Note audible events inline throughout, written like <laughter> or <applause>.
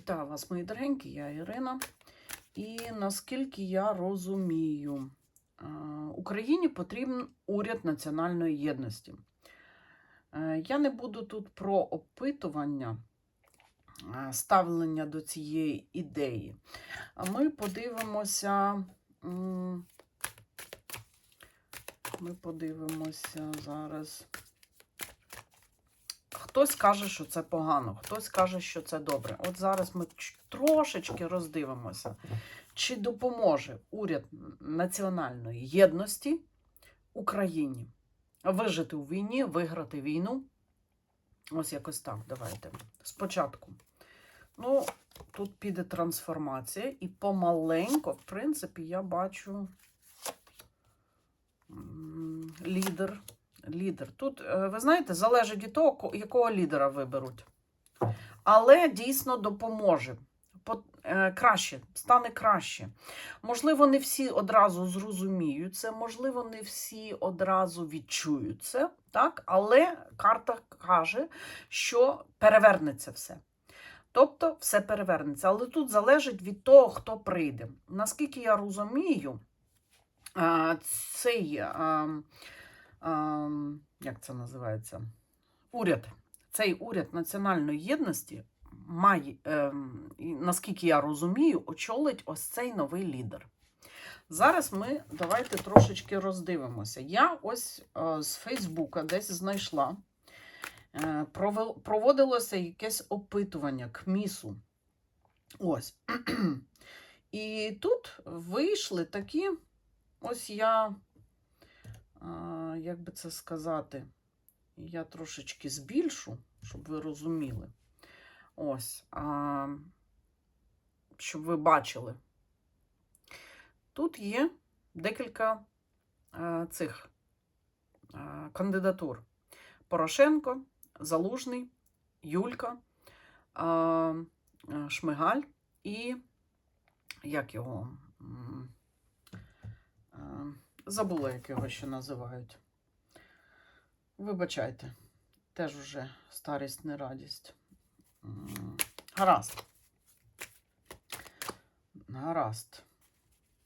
Вітаю вас, мої дорогенькі, я Ірина. І наскільки я розумію, е, Україні потрібен уряд національної єдності. Е, Я не буду тут про опитування, е, ставлення до цієї ідеї. Ми подивимося. Ми подивимося зараз. Хтось каже, що це погано, хтось каже, що це добре. От зараз ми трошечки роздивимося, чи допоможе уряд національної єдності Україні вижити у війні, виграти війну. Ось якось так. Давайте. Спочатку. Ну, тут піде трансформація, і помаленько, в принципі, я бачу лідер. Лідер. Тут, е, ви знаєте, залежить від того, якого лідера виберуть. Але дійсно допоможе. Е, Краще, стане краще. Можливо, не всі одразу зрозуміють це, можливо, не всі одразу відчують це, так? але карта каже, що перевернеться все. Тобто все перевернеться. Але тут залежить від того, хто прийде. Наскільки я розумію, цей, а, а, як це називається? Уряд. Цей уряд національної єдності має, ем, наскільки я розумію, очолить ось цей новий лідер. Зараз ми давайте трошечки роздивимося. Я ось е, з Фейсбука десь знайшла, е, проводилося якесь опитування КМІСу. Ось. <clears throat> І тут вийшли такі, ось я, як би це сказати, я трошечки збільшу, щоб ви розуміли. Ось, а, щоб ви бачили. Тут є декілька а, цих а, кандидатур: Порошенко, Залужний, Юлька, а, а, Шмигаль і як його? Забула, як його ще називають. Вибачайте, теж уже старість не радість. Гаразд. Гаразд.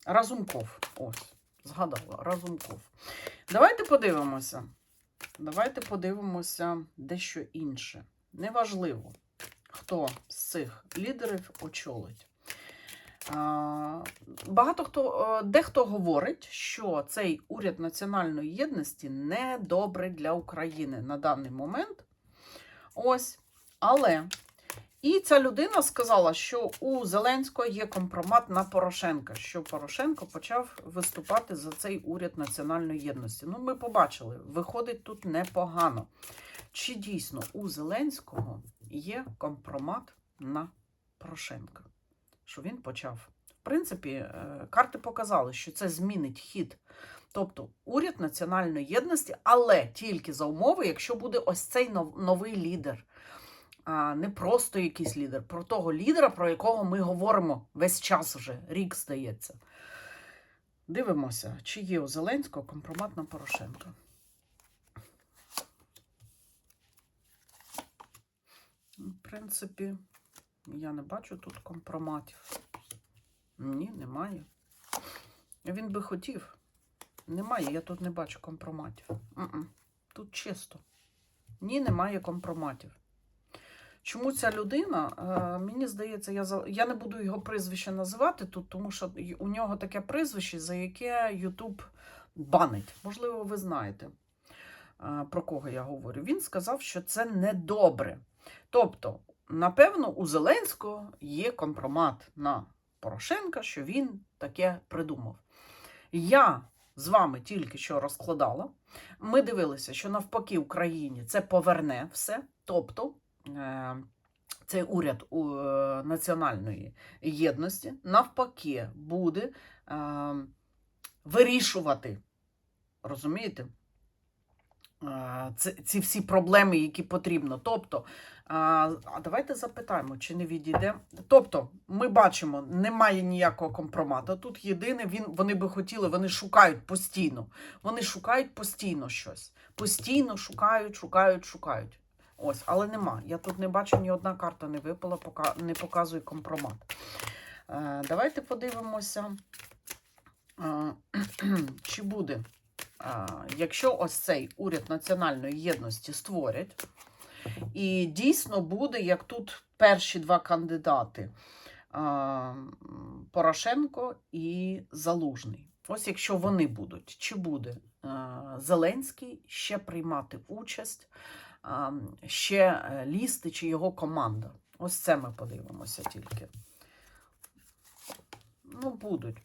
Разумков. Ось, згадала, Разумков. Давайте подивимося. Давайте подивимося дещо інше. Неважливо, хто з цих лідерів очолить. Багато хто, е, дехто говорить, що цей уряд національної єдності не добрий для України на даний момент. Ось. Але і ця людина сказала, що у Зеленського є компромат на Порошенка, що Порошенко почав виступати за цей уряд національної єдності. Ну, ми побачили, виходить тут непогано. Чи дійсно у Зеленського є компромат на Порошенка? Що він почав? В принципі, е, карти показали, що це змінить хід. Тобто уряд національної єдності, але тільки за умови, якщо буде ось цей новий лідер. А не просто якийсь лідер, про того лідера, про якого ми говоримо весь час вже, рік здається. Дивимося, чи є у Зеленського компромат на Порошенка. В принципі, я не бачу тут компроматів. Ні, немає. Він би хотів. Немає, я тут не бачу компроматів. М-м. Тут чисто. Ні, немає компроматів. Чому ця людина, е, мені здається, я, я не буду його прізвище називати тут, тому що у нього таке прізвище, за яке Ютуб банить. Можливо, ви знаєте, е, про кого я говорю. Він сказав, що це недобре. Тобто, напевно, у Зеленського є компромат на Порошенка, що він таке придумав. Я з вами тільки що розкладала. Ми дивилися, що навпаки Україні це поверне все. Тобто е, цей уряд у, е, національної єдності навпаки буде е, вирішувати, розумієте? Ці, всі проблеми, які потрібно. Тобто, а давайте запитаємо, чи не відійде. Тобто, ми бачимо, немає ніякого компромату. Тут єдине, він, вони би хотіли, вони шукають постійно. Вони шукають постійно щось. Постійно шукають, шукають, шукають. Ось, але нема. Я тут не бачу, ні одна карта не випала, пока не показує компромат. Е, давайте подивимося, е, <clears throat> чи буде, якщо ось цей уряд національної єдності створять, і дійсно буде, як тут перші два кандидати Порошенко і Залужний. Ось якщо вони будуть, чи буде Зеленський ще приймати участь, ще е, лізти, чи його команда? Ось це ми подивимося тільки. Ну, будуть.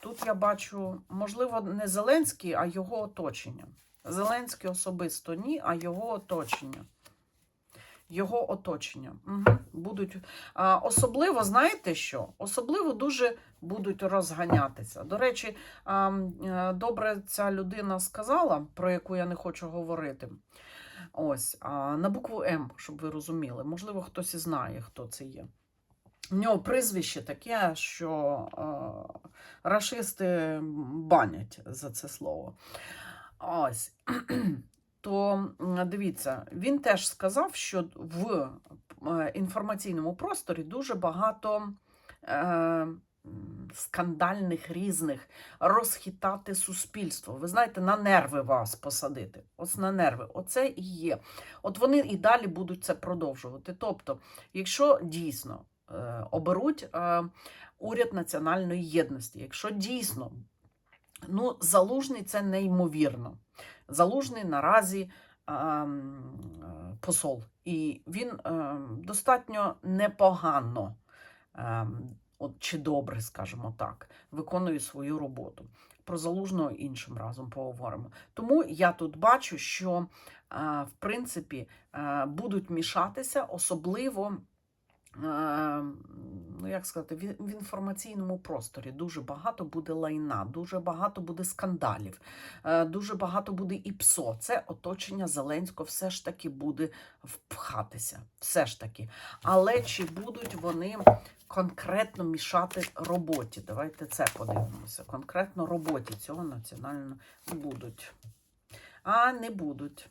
Тут я бачу, можливо, не Зеленський, а його оточення. Зеленський особисто ні, а його оточення. Його оточення. Угу. Будуть, а, особливо, знаєте що? Особливо дуже будуть розганятися. До речі, а, е, добре ця людина сказала, про яку я не хочу говорити. Ось, а, на букву М, щоб ви розуміли. Можливо, хтось і знає, хто це є. У нього прізвище таке, що е, рашисти банять за це слово. Ось. <clears throat> То дивіться, він теж сказав, що в е, інформаційному просторі дуже багато е, скандальних різних розхитати суспільство. Ви знаєте, на нерви вас посадити. Ось на нерви. Оце і є. От вони і далі будуть це продовжувати. Тобто, якщо дійсно оберуть е, уряд національної єдності, якщо дійсно ну, залужний це неймовірно. Залужний наразі е, м, е, посол, і він е, достатньо непогано. е, От чи добре, скажімо так, виконує свою роботу. Про залужного іншим разом поговоримо. Тому я тут бачу, що е, в принципі е, будуть мішатися, особливо е, ну як сказати, в, в інформаційному просторі дуже багато буде лайна, дуже багато буде скандалів, е, дуже багато буде і псо. Це оточення Зеленського все ж таки буде впхатися. Все ж таки. Але чи будуть вони конкретно мішати роботі? Давайте це подивимося. Конкретно роботі цього національного будуть. А не будуть.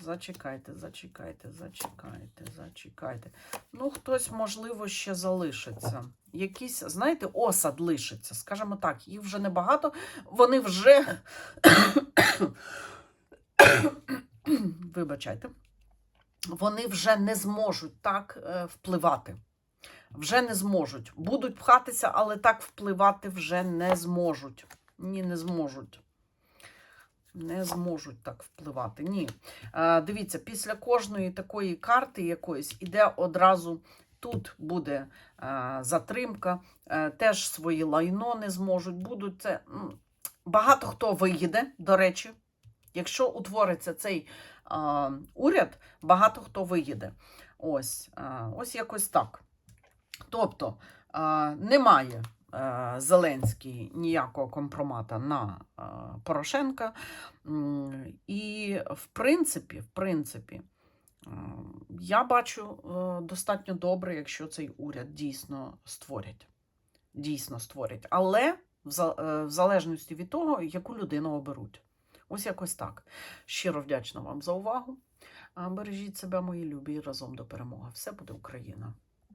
Зачекайте, зачекайте, зачекайте, зачекайте. Ну, хтось, можливо, ще залишиться. Якийсь, знаєте, осад лишиться, скажімо так, їх вже небагато, вони вже. Вибачайте, вони вже не зможуть так е, впливати. Вже не зможуть. Будуть пхатися, але так впливати вже не зможуть. Ні, не зможуть. Не зможуть так впливати. Ні. Дивіться, після кожної такої карти якоїсь іде одразу. Тут буде е, затримка, е, теж свої лайно не зможуть. Будуть це. Багато хто виїде, до речі. Якщо утвориться цей е, уряд, багато хто виїде. Ось, е, ось якось так. Тобто е, немає Зеленський ніякого компромата на е, Порошенка. І в принципі, в принципі, е, я бачу е, достатньо добре, якщо цей уряд дійсно створять. Дійсно створять. Але е, в залежності від того, яку людину оберуть. Ось якось так. Щиро вдячна вам за увагу. Бережіть себе, мої любі, разом до перемоги. Все буде Україна!